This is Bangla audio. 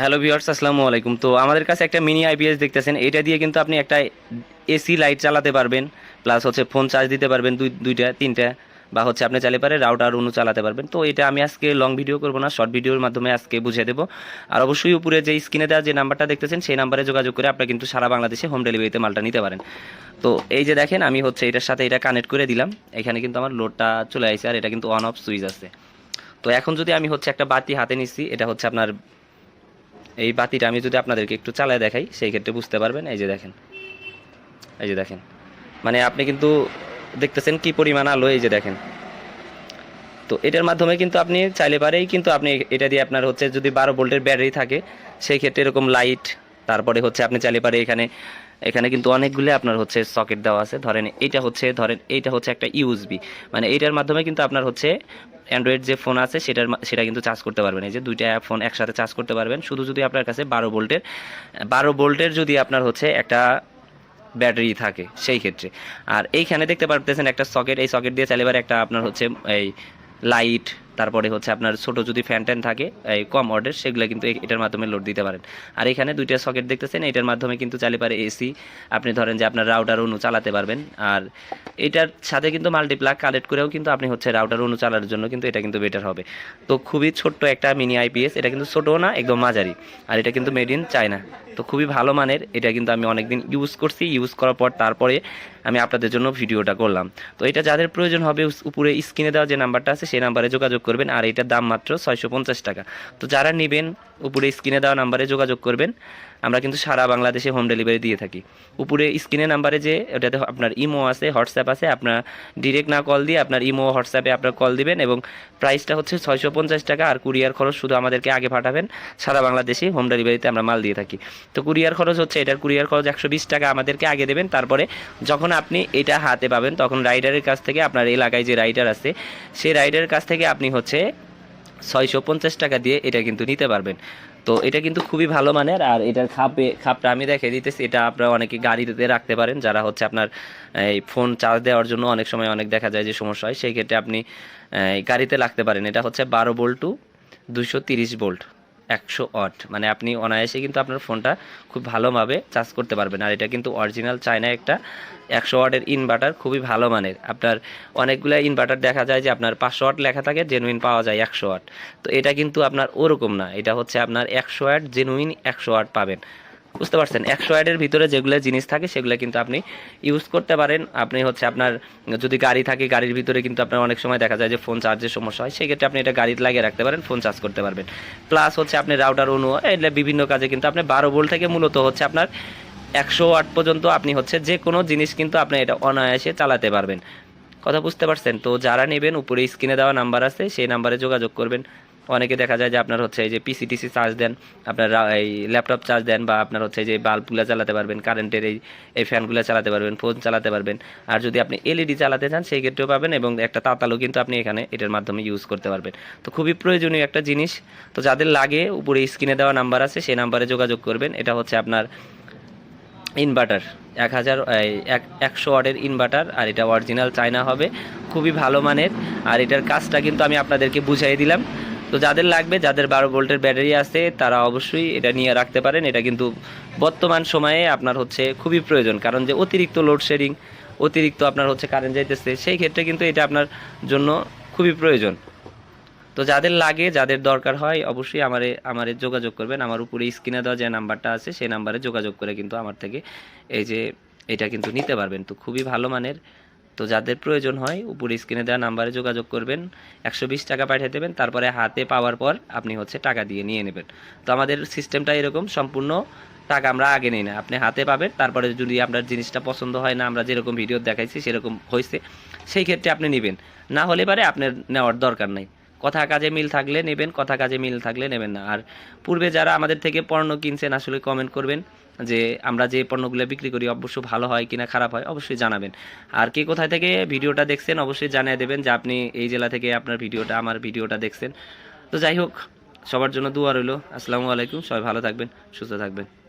হ্যালো ভিউয়ার্স, আসসালামু আলাইকুম। তো আমাদের কাছে একটা মিনি আইপিএস দেখতেছেন। এটা দিয়ে কিন্তু আপনি একটা এসি লাইট চালাতে পারবেন, প্লাস হচ্ছে ফোন চার্জ দিতে পারবেন দুই, দুইটা, তিনটা, বা হচ্ছে আপনি চালিয়ে পারে রাউটার অনু চালাতে পারবেন। তো এটা আমি আজকে লং ভিডিও করব না শর্ট ভিডিওর মাধ্যমে আজকে বুঝিয়ে দেবো। আর অবশ্যই উপরে যে স্ক্রিনে দেওয়া যে নাম্বারটা দেখতেছেন, সেই নাম্বারে যোগাযোগ করে আপনারা কিন্তু সারা বাংলাদেশে হোম ডেলিভারিতে মালটা নিতে পারেন। তো এই যে দেখেন, আমি হচ্ছে এটার সাথে এটা কানেক্ট করে দিলাম। এখানে কিন্তু আমার লোডটা চলে আসছে আর এটা কিন্তু অন অফ সুইচ আছে। তো এখন যদি আমি হচ্ছে একটা বাতি হাতে নিচ্ছি, এটা হচ্ছে আপনার এই বাতিটা আমি যদি আপনাদেরকে একটু চালায় দেখাই, সেই ক্ষেত্রে বুঝতে পারবেন। এই যে দেখেন। এই যে দেখেন। মানে আপনি কিন্তু দেখতেছেন কি পরিমাণ আলো, এই যে দেখেন। তো এটার মাধ্যমে কিন্তু আপনি চাইলে পারেই কিন্তু আপনি এটা দিয়ে আপনার হচ্ছে যদি বারো ভোল্টের ব্যাটারি থাকে, সেই ক্ষেত্রে এরকম লাইট তারপরে হচ্ছে আপনি চাইলে পারে এখানে এখানে কিন্তু অনেকগুলো আপনার হচ্ছে সকেট দেওয়া আছে। ধরেন এইটা হচ্ছে, ধরেন এইটা হচ্ছে একটা ইউএসবি মানে এইটার মাধ্যমে কিন্তু আপনার হচ্ছে অ্যান্ড্রয়েড যে ফোন আছে, সেটার সেটা কিন্তু চার্জ করতে পারবেন। এই যে দুইটা অ্যাপ ফোন একসাথে চার্জ করতে পারবেন। শুধু যদি আপনার কাছে বারো ভোল্টের বারো ভোল্টের যদি আপনার হচ্ছে একটা ব্যাটারি থাকে সেই ক্ষেত্রে। আর এইখানে দেখতে পারতেছেন একটা সকেট এই সকেট দিয়ে চাইলে একটা আপনার হচ্ছে এই লাইট তারপরে হচ্ছে আপনার ছোট যদি ফ্যান ট্যান থাকে, এই কম অর্ডার সেগুলো কিন্তু এটার মাধ্যমে লোড দিতে পারেন। আর এখানে দুইটা সকেট দেখতেছেন, এটার মাধ্যমে কিন্তু চাইলে পারে এসি আপনি ধরেন যে আপনার রাউটার অনু চালাতে পারবেন। আর এটার সাথে কিন্তু মাল্টিপ্লাগ কালেক্ট করেও কিন্তু আপনি হচ্ছে রাউটার অনু চালানোর জন্য কিন্তু এটা কিন্তু বেটার হবে। তো খুবই ছোট্ট একটা মিনি আইপিএস এটা কিন্তু ছোটও না, একদম মাঝারি। আর এটা কিন্তু মেড ইন চায়না তো খুবই ভালো মানের, এটা কিন্তু আমি অনেকদিন ইউজ করছি। ইউজ করার পর তারপরে আমি আপনাদের জন্য ভিডিওটা করলাম। তো এটা যাদের প্রয়োজন হবে উপরে স্ক্রিনে দেওয়া যে নাম্বারটা আছে, সেই নাম্বারে যোগাযোগ করবেন, আর এটার দাম মাত্র ছয়শো পঞ্চাশ টাকা। তো যারা নেবেন, উপরে স্ক্রিনে দেওয়া নাম্বারে যোগাযোগ করবেন আমরা কিন্তু সারা বাংলাদেশে হোম ডেলিভারি দিয়ে থাকি। উপরে স্ক্রিনে নাম্বারে যে, ওটাতে আপনার ইমো আছে, হোয়াটসঅ্যাপ আছে, আপনার ডিরেক্ট না কল দিয়ে আপনার ইমো হোয়াটসঅ্যাপে আপনার কল দিবেন এবং প্রাইসটা হচ্ছে ছয়শো পঞ্চাশ টাকা আর কুরিয়ার খরচ শুধু আমাদেরকে আগে পাঠাবেন। সারা বাংলাদেশে হোম ডেলিভারিতে আমরা মাল দিয়ে থাকি। তো কুরিয়ার খরচ হচ্ছে এটার কুরিয়ার খরচ একশো বিশ টাকা আমাদেরকে আগে দেবেন। তারপরে যখন আপনি এটা হাতে পাবেন, তখন রাইডারের কাছ থেকে আপনার এলাকায় যে রাইডার আছে, সেই রাইডারের কাছ থেকে আপনি হচ্ছে ছয়শো পঞ্চাশ টাকা দিয়ে এটা কিন্তু নিতে পারবেন। তো এটা কিন্তু খুবই ভালো মানের, আর এটার খাপে, খাপটা আমি দেখে দিতেছি, এটা আপনারা অনেকে গাড়িতে রাখতে পারেন, যারা হচ্ছে আপনার এই ফোন চার্জ দেওয়ার জন্য অনেক সময় অনেক দেখা যায় যে সমস্যা হয়, সেই ক্ষেত্রে আপনি গাড়িতে রাখতে পারেন। এটা হচ্ছে বারো বোল্ট টু দুশো তিরিশ ভোল্ট একশো ওয়াট মানে আপনি অনায়াসে কিন্তু আপনার ফোনটা খুব ভালোভাবে চার্জ করতে পারবেন। আর এটা কিন্তু অরিজিনাল চায়না একটা একশো ওয়াটের ইনভার্টার খুবই ভালো মানের। আপনার অনেকগুলো ইনভার্টার দেখা যায় যে আপনার পাঁচশো ওয়াট লেখা থাকে জেনুইন পাওয়া যায় একশো ওয়াট তো এটা কিন্তু আপনার ওরকম না। এটা হচ্ছে আপনার একশো ওয়াট জেনুইন একশো ওয়াট পাবেন। বুঝতে পারছেন? একশো ওয়াটের ভিতরে যেগুলো জিনিস থাকে, সেগুলো কিন্তু আপনি ইউজ করতে পারেন। আপনি হচ্ছে আপনার, যদি গাড়ি থাকে, গাড়ির ভিতরে কিন্তু আপনার অনেক সময় দেখা যায় যে ফোন চার্জের সমস্যা হয়। সেক্ষেত্রে আপনি এটা গাড়িতে লাগিয়ে রাখতে পারেন ফোন চার্জ করতে পারবেন। প্লাস হচ্ছে আপনি রাউটার অনু এগুলো বিভিন্ন কাজে কিন্তু আপনি বারো ভোল্ট থেকে মূলত হচ্ছে আপনার একশো ওয়াট পর্যন্ত আপনি হচ্ছে যে কোনো জিনিস কিন্তু আপনি এটা অনায়াসে চালাতে পারবেন। কথা বুঝতে পারছেন? তো যারা নেবেন, উপরে স্ক্রিনে দেওয়া নাম্বার আছে, সেই নাম্বারে যোগাযোগ করবেন। অনেকে দেখা যায় যে আপনার হচ্ছে এই যে পিসিটিসি চার্জ দেন, আপনার এই ল্যাপটপ চার্জ দেন বা আপনার হচ্ছে যে বাল্বগুলো চালাতে পারবেন কারেন্টের এই এই ফ্যানগুলো চালাতে পারবেন ফোন চালাতে পারবেন। আর যদি আপনি এলইডি চালাতে চান, সেই ক্ষেত্রেও পাবেন এবং একটা তাতালও কিন্তু আপনি এখানে এটার মাধ্যমে ইউজ করতে পারবেন। তো খুবই প্রয়োজনীয় একটা জিনিস। তো যাদের লাগে, উপরে স্ক্রিনে দেওয়া নাম্বার আছে, সেই নাম্বারে যোগাযোগ করবেন। এটা হচ্ছে আপনার ইনভার্টার এক হাজার এক, একশো ওয়াটের ইনভার্টার আর এটা অরিজিনাল চায়না হবে। খুবই ভালো মানের। আর এটার কাজটা কিন্তু আমি আপনাদেরকে বুঝাই দিলাম। তো যাদের লাগবে, যাদের বারো ভোল্টের ব্যাটারি আছে, তারা অবশ্যই এটা নিয়ে রাখতে পারেন। এটা কিন্তু বর্তমান সময়ে আপনার হচ্ছে খুবই প্রয়োজন, কারণ যে অতিরিক্ত লোডশেডিং অতিরিক্ত আপনার হচ্ছে কারেন্ট যাইতেছে, সেই ক্ষেত্রে কিন্তু এটা আপনার জন্য খুবই প্রয়োজন। তো যাদের লাগে, যাদের দরকার হয়, অবশ্যই আমারে আমারে যোগাযোগ করবেন। আমার উপরে স্ক্রিনে দেওয়া যে নাম্বারটা আছে, সেই নাম্বারে যোগাযোগ করে কিন্তু আমার থেকে এই যে এটা কিন্তু নিতে পারবেন। তো খুবই ভালো মানের তো যাদের প্রয়োজন হয়, উপরে স্ক্রিনে দেওয়া নাম্বারে যোগাযোগ করবেন, একশো বিশ টাকা পাঠিয়ে দেবেন, তারপরে হাতে পাওয়ার পর আপনি হচ্ছে টাকা দিয়ে নিয়ে নেবেন। তো আমাদের সিস্টেমটা এরকম, সম্পূর্ণ টাকা আমরা আগে নিই না। আপনি হাতে পাবেন, তারপরে যদি আপনার জিনিসটা পছন্দ হয় না, আমরা যেরকম ভিডিও দেখাইছি সেরকম হয়েছে সেই ক্ষেত্রে আপনি নেবেন। না হলে পারে আপনার নেওয়ার দরকার নাই। কথা কাজে মিল থাকলে নেবেন, কথা কাজে মিল থাকলে নেবেন না। আর পূর্বে যারা আমাদের থেকে পণ্য কিনছেন, আসলে কমেন্ট করবেন যে আমরা যে পণ্যগুলো বিক্রি করি, অবশ্য ভালো হয় কিনা খারাপ হয়, অবশ্যই জানাবেন। আর কে কোথায় থেকে ভিডিওটা দেখছেন, অবশ্যই জানিয়ে দেবেন যে আপনি এই জেলা থেকে আপনার ভিডিওটা, আমার ভিডিওটা দেখছেন। তো যাই হোক, সবার জন্য দোয়া রইল। আসসালামু আলাইকুম, সবাই ভালো থাকবেন, সুস্থ থাকবেন।